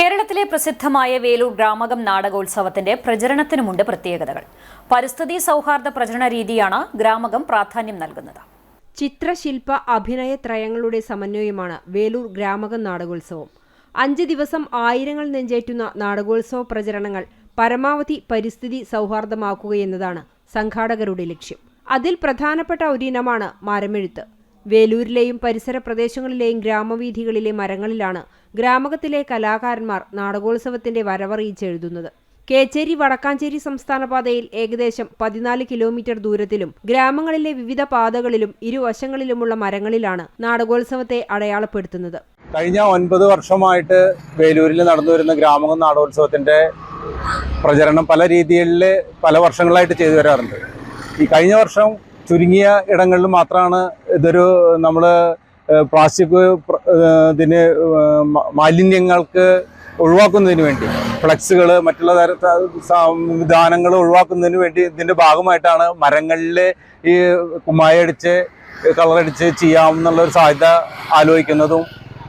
കേരളത്തിലെ പ്രസിദ്ധമായ വേലൂർ ഗ്രാമകം നാടകോത്സവത്തിന്റെ പ്രചരണത്തിനുമുണ്ട് പ്രത്യേകതകൾ. പരിസ്ഥിതി സൗഹാർദ്ദ പ്രചരണ രീതിയാണ് ഗ്രാമകം പ്രാധാന്യം നൽകുന്നത്. ചിത്രശില്പ അഭിനയ ത്രയങ്ങളുടെ സമന്വയമാണ് വേലൂർ ഗ്രാമകം നാടകോത്സവം. അഞ്ച് ദിവസം ആയിരങ്ങൾ നെഞ്ചേറ്റുന്ന നാടകോത്സവ പ്രചരണങ്ങൾ പരമാവധി പരിസ്ഥിതി സൗഹാർദ്ദമാക്കുകയെന്നതാണ് സംഘാടകരുടെ ലക്ഷ്യം. അതിൽ പ്രധാനപ്പെട്ട ഒരിനമാണ് മരമെഴുത്ത്. വേലൂരിലെയും പരിസര പ്രദേശങ്ങളിലെയും ഗ്രാമവീഥികളിലെ മരങ്ങളിലാണ് ഗ്രാമകത്തിലെ കലാകാരന്മാർ നാടകോത്സവത്തിന്റെ വരവറിയിച്ചെഴുതുന്നത് കേച്ചേരി വടക്കാഞ്ചേരി സംസ്ഥാന പാതയിൽ ഏകദേശം പതിനാല് കിലോമീറ്റർ ദൂരത്തിലും ഗ്രാമങ്ങളിലെ വിവിധ പാതകളിലും ഇരുവശങ്ങളിലുമുള്ള മരങ്ങളിലാണ് നാടകോത്സവത്തെ അടയാളപ്പെടുത്തുന്നത്. കഴിഞ്ഞ ഒൻപത് വർഷമായിട്ട് വേലൂരിൽ നടന്നു വരുന്ന ഗ്രാമ നാടകോത്സവത്തിന്റെ പ്രചരണം പല രീതികളിൽ പല വർഷങ്ങളായിട്ട് ചെയ്തു വരാറുണ്ട്. ഈ കഴിഞ്ഞ വർഷം ചുരുങ്ങിയ ഇടങ്ങളിൽ മാത്രമാണ് ഇതൊരു നമ്മൾ പ്ലാസ്റ്റിക് ഇതിന് മാലിന്യങ്ങൾക്ക് ഒഴിവാക്കുന്നതിന് വേണ്ടി ഫ്ലക്സുകൾ മറ്റുള്ള തരത്ത സംവിധാനങ്ങൾ ഒഴിവാക്കുന്നതിന് വേണ്ടി ഇതിന്റെ ഭാഗമായിട്ടാണ് മരങ്ങളിൽ ഈ കുമ്മായടിച്ച് കളറടിച്ച് ചെയ്യാമെന്നുള്ള ഒരു സാധ്യത ആലോചിക്കുന്നതും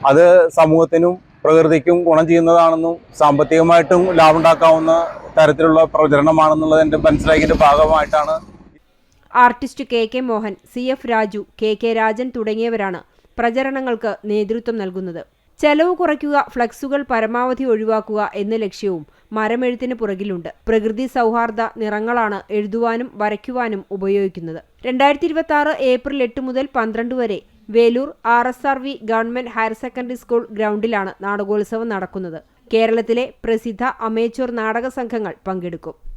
അത് സമൂഹത്തിനും പ്രകൃതിക്കും ഗുണം ചെയ്യുന്നതാണെന്നും സാമ്പത്തികമായിട്ടും ലാഭം ഉണ്ടാക്കാവുന്ന തരത്തിലുള്ള പ്രചരണമാണെന്നുള്ളത് എന്റെ മനസ്സിലാക്കിയതിന്റെ ഭാഗമായിട്ടാണ് artist K K Mohan C F Raju K K Rajan തുടങ്ങിയവരാണ് പ്രചരണങ്ങൾക്ക് നേതൃത്വം നൽകുന്നത്. ചെലവ് കുറയ്ക്കുക ഫ്ലക്സുകൾ പരമാവധി ഒഴിവാക്കുക എന്ന ലക്ഷ്യവും മരമെഴുത്തിന് പുറകിലുണ്ട്. പ്രകൃതി സൗഹാർദ്ദ നിറങ്ങളാണ് എഴുതുവാനും വരയ്ക്കുവാനും ഉപയോഗിക്കുന്നത്. രണ്ടായിരത്തി ഇരുപത്തി ആറ് ഏപ്രിൽ എട്ട് മുതൽ പന്ത്രണ്ട് വരെ Velur R S R V government higher secondary school ഗ്രൗണ്ടിലാണ് നാടകോത്സവം നടക്കുന്നത്. കേരളത്തിലെ പ്രസിദ്ധ അമേച്ചൂർ നാടക സംഘങ്ങൾ പങ്കെടുക്കും.